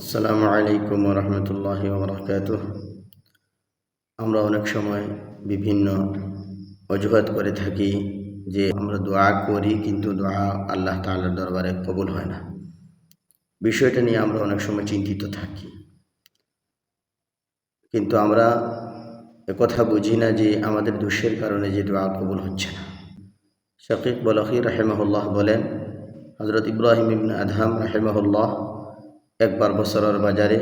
আসসালামু আলাইকুম রহমতুল্লাহ বরকাত আমরা অনেক সময় বিভিন্ন অজুহাত করে থাকি যে আমরা দোয়া করি কিন্তু দোয়া আল্লাহ তাআলার দরবারে কবুল হয় না। বিষয়টা নিয়ে আমরা অনেক সময় চিন্তিত থাকি। কিন্তু আমরা কথা বুঝি না যে আমাদের দোষের কারণে যে দোয়া কবুল হচ্ছে না। শকিক বলকি রাহেমহল্লাহ বলেন হজরত ইব্রাহিম ইবনে আদহাম রাহেমহল্লাহ একবার বছরের বাজারে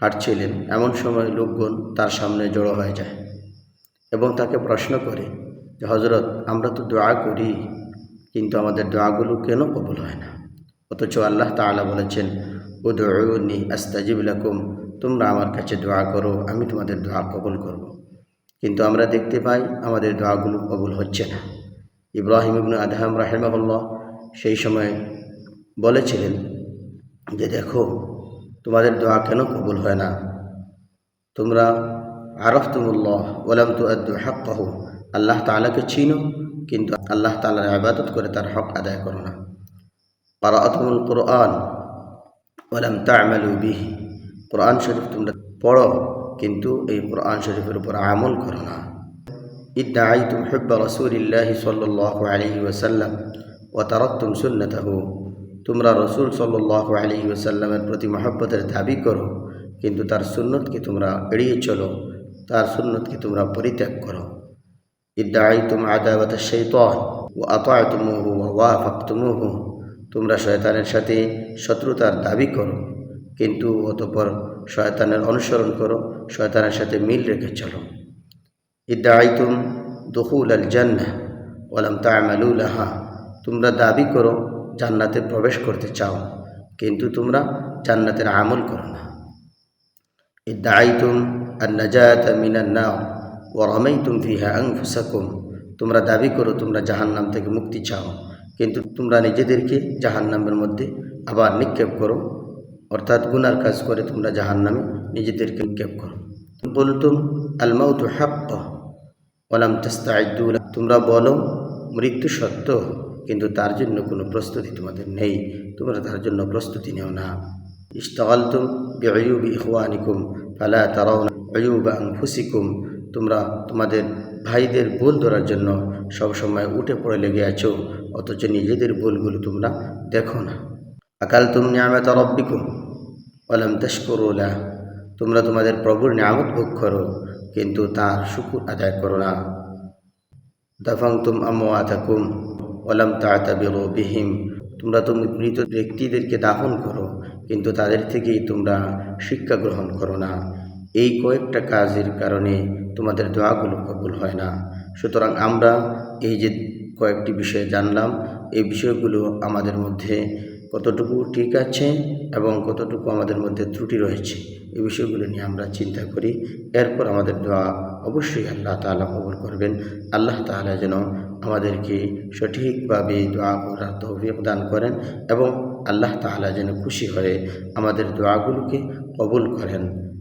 হাঁটছিলেন, এমন সময় লোকগণ তার সামনে জড়ো হয়ে যায় এবং তাকে প্রশ্ন করে যে হজরত আমরা তো দোয়া করি, কিন্তু আমাদের দোয়াগুলো কেন কবুল হয় না অথচ আল্লাহ তাআলা বলেছেন ও দৌনি আস্তাজিব তোমরা আমার কাছে দোয়া করো, আমি তোমাদের দোয়া কবুল করব। কিন্তু আমরা দেখতে পাই, আমাদের দোয়াগুলো কবুল হচ্ছে না ইব্রাহিম ইবনু আদহাম রাহেমাহুল্লাহ সেই সময় বলেছিলেন যে দেখো, তোমাদের দোয়া কেন কবুল হয় না? তোমরা আরফ তুমুল্লাহ ওলাম তু আদু হক কহো আল্লাহ তালাকে চিনো, কিন্তু আল্লাহ তালার আবাদত করে তার হক আদায় করো না। পারাতমুল কোরআন ওলাম তামালু বিহি। কোরআন শরীফ তোমরা পড়ো, কিন্তু এই কোরআন শরীফের উপর আমল করো না। ইদ্দাআইতুম হুব্বা রাসূলিল্লাহি সাল্লাল্লাহু আলাইহি ওয়াসাল্লাম, ওয়া তারাকতুম সুন্নাতাহু। তোমরা রসুল সাল্লাহ আলী ওসাল্লামের প্রতি মহব্বতের দাবি করো, কিন্তু তার সুন্নতকে তোমরা এড়িয়ে চলো, তার সুন্নতকে তোমরা পরিত্যাগ করো। ইদ্দাই তুম আদাবত শৈতন ও আতায় ওয়া ফাকতুমুহু তোমরা শয়তানের সাথে শত্রুতার দাবি করো, কিন্তু অতপর শয়তানের অনুসরণ করো, শয়তানের সাথে মিল রেখে চলো। ইদ্দাই তুম দখুল আল জান্না ওলাম তামালুলাহা তোমরা দাবি করো জান্নাতে প্রবেশ করতে চাও, কিন্তু তোমরা জান্নাতের আমল করো না। ইদ্দাইতুম আর নাজাত মিনান্না ও রমাইতুম ফিহা আংফুসাকুম তোমরা দাবি করো, তোমরা জাহান্নাম থেকে মুক্তি চাও, কিন্তু তোমরা নিজেদেরকে জাহান্নামের মধ্যে আবার নিক্ষেপ করো, অর্থাৎ গুনার কাজ করে তোমরা জাহান্নামে নিজেদেরকে নিক্ষেপ করো। বলতুম, আলমাউত হাক্ক ওলাম তেস্তাইদুল তোমরা বলো, মৃত্যু সত্য। কিন্তু তার জন্য কোনো প্রস্তুতি তোমাদের নেই। তোমরা তার জন্য প্রস্তুতি নেও না। ইস্তালতুম বেয়ুবি ইহওয়ানিকুম ফালা তারাও অয়ুব আংফুসিকুম তোমরা তোমাদের ভাইদের ভুল ধরার জন্য সবসময় উঠে পড়ে লেগে আছো, অথচ নিজেদের ভুলগুলো তোমরা দেখো না। আকাল তুম নিয়ামত রব্বিকুম অলাম তস্করুলা তোমরা তোমাদের প্রভুর নিয়ামত ভোগ করো, কিন্তু তার শুকুর আদায় করো না। দফং তুম আমওয়াতাকুম ওলাম তাতাবিরো বিহিম, তোমরা তো মৃত ব্যক্তিদেরকে দাফন করো, কিন্তু তাদের থেকেই তোমরা শিক্ষা গ্রহণ করো না। এই কয়েকটা কাজের কারণে তোমাদের দোয়াগুলো কবুল হয় না। সুতরাং আমরা এই যে কয়েকটি বিষয় জানলাম, এই বিষয়গুলো আমাদের মধ্যে কতটুকু ঠিক আছে এবং কতটুকু আমাদের মধ্যে ত্রুটি রয়েছে এই বিষয়গুলো নিয়ে আমরা চিন্তা করি। এরপর আমাদের দোয়া অবশ্যই আল্লাহ তালা কবর করবেন। আল্লাহ তালা যেন আমাদেরকে সঠিকভাবে দোয়া করার তহবিক দান করেন এবং আল্লাহ তালা যেন খুশি হয়ে আমাদের দোয়াগুলোকে কবুল করেন।